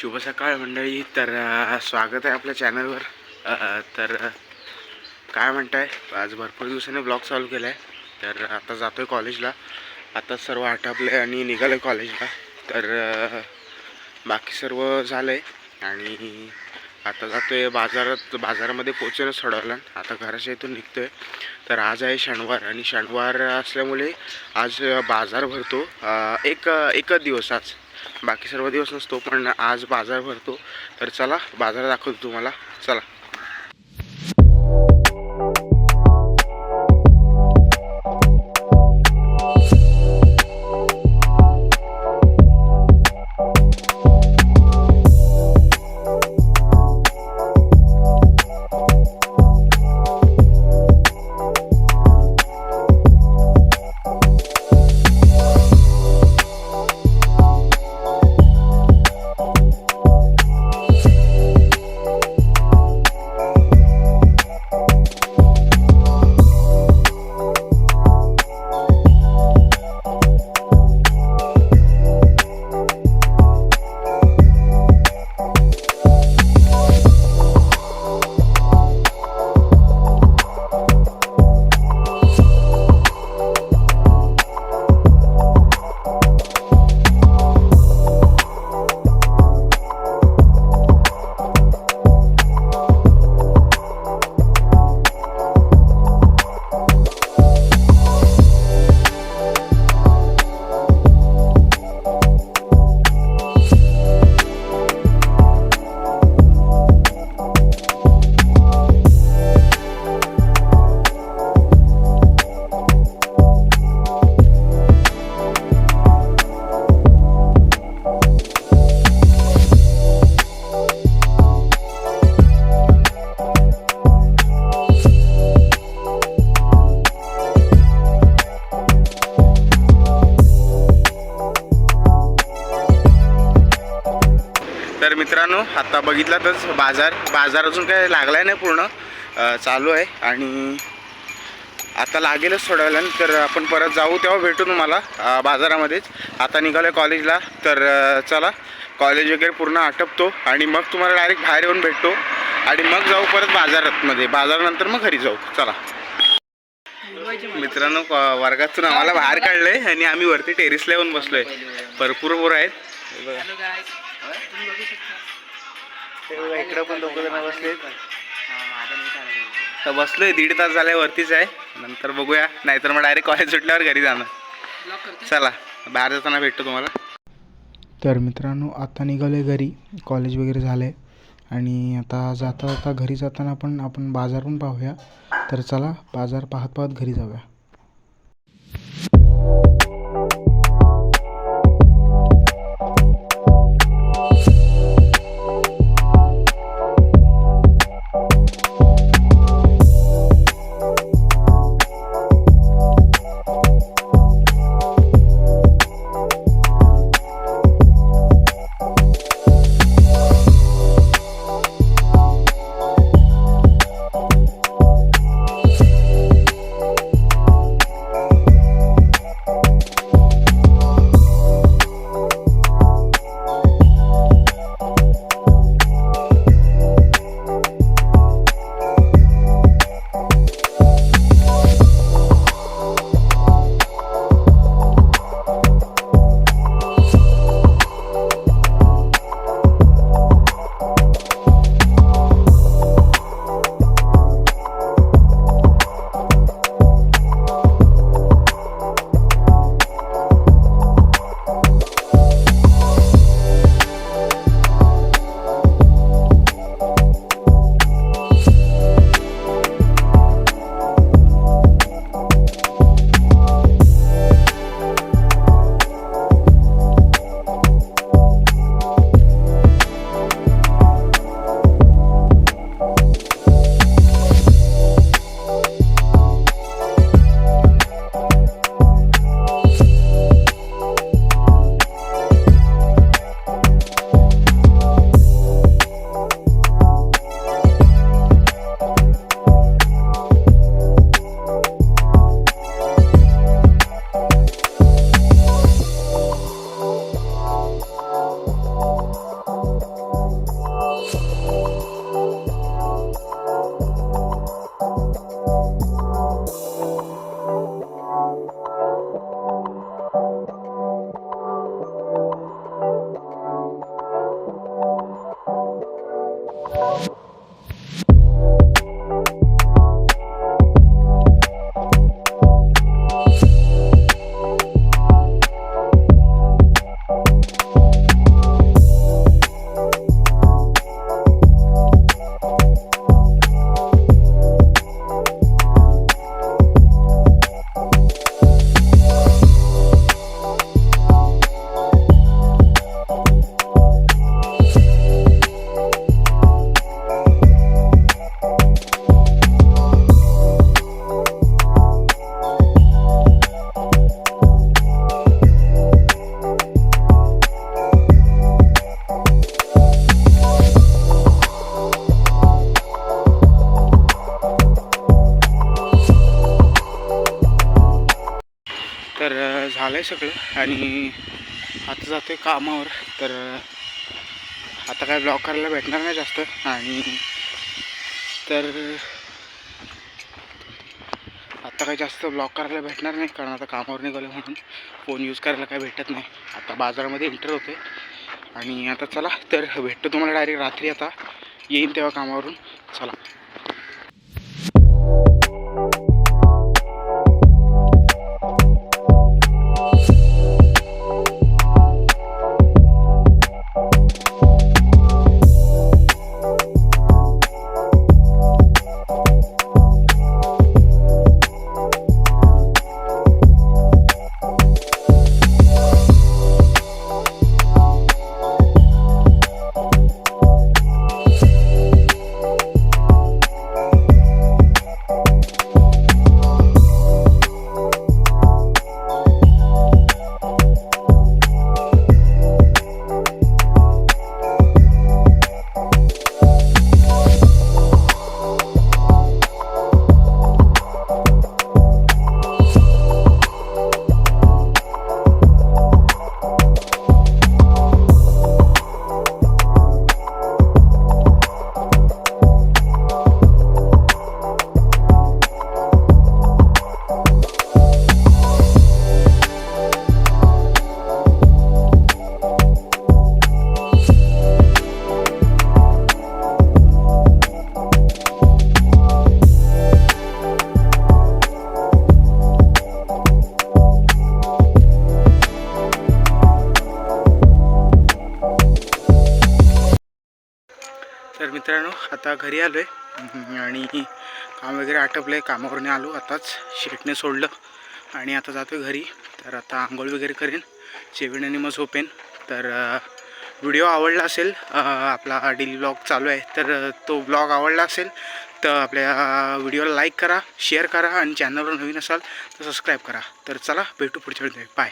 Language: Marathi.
शुभ सकाळ मंडळी. तर स्वागत आहे आपल्या चॅनलवर. तर काय म्हणताय? आज भरपूर दिवसांनी ब्लॉग चालू केला आहे तर आता जातो आहे कॉलेजला. आता सर्व आटापले आणि निघालं आहे कॉलेजला. तर बाकी सर्व झालं आहे आणि आता जातो आहे बाजारात बाजारामध्ये पोचेलच थोड्या आता घराच्या इथून निघतो आहे तर आज आहे शनिवार आणि शनिवार असल्यामुळे आज बाजार भरतो. एक एकच दिवस आज. बाकी सर्व दिवस नसतो पण आज बाजार भरतो. तर चला बाजार दाखवतो तुम्हाला. चला. मित्रांनो आता बघितलातच बाजार बाजार अजून काय लागलाय नाही पूर्ण. चालू आहे आणि आता लागेलच थोड्या वेळानं तर आपण परत जाऊ तेव्हा भेटू तुम्हाला बाजारामध्येच. आता निघालो आहे कॉलेजला तर चला. कॉलेज वगैरे पूर्ण आटपतो आणि मग तुम्हाला डायरेक्ट बाहेर येऊन भेटतो. आणि मग जाऊ परत बाजारातमध्ये. बाजारानंतर मग घरी जाऊ. चला. मित्रांनो वर्गातून आम्हाला बाहेर काढलंय आणि आम्ही वरती टेरिसला येऊन बसलोय. भरपूर पोरं आहेत. बघा, इकडं पण दोघं जण बसलेत. तर बसलोय दीड तास झालाय वरतीच आहे. नंतर बघूया नाहीतर मग डायरेक्ट कॉलेज सुटल्यावर घरी जाणार. चला बाहेर जाताना भेटतो तुम्हाला. तर मित्रांनो आता निघालोय घरी. कॉलेज वगैरे झालंय. आणि आता जाता जाता घरी जाताना पण आपण बाजार पण पाहूया. तर चला बाजार पाहत पाहत घरी जाऊया. तर झालं आहे सगळं. आणि आता जातो आहे कामावर. तर आता काय ब्लॉग करायला भेटणार नाही जास्त. आणि तर आता काय जास्त ब्लॉग करायला भेटणार नाही कारण आता कामावर निघालं म्हणून. फोन यूज करायला काय भेटत नाही. आता बाजारामध्ये इंटर होते आणि आता चला तर भेटतो तुम्हाला डायरेक्ट रात्री आता. येईन तेव्हा कामावरून. चला. तर मित्रांनो आता घरी आलो आहे आणि काम वगैरे आटपलं आहे कामावरून आलो. आताच शेटने सोडलं आणि आता जातो आहे घरी. तर आता आंघोळ वगैरे करेन. जेवण आणि मग झोपेन. तर व्हिडिओ आवडला असेल आपला डेली ब्लॉग चालू आहे तर तो ब्लॉग आवडला असेल तर आपल्या व्हिडिओला लाईक करा शेअर करा आणि चॅनलवर नवीन असाल तर सबस्क्राईब करा. तर चला भेटू पुढच्या वेळी बाय.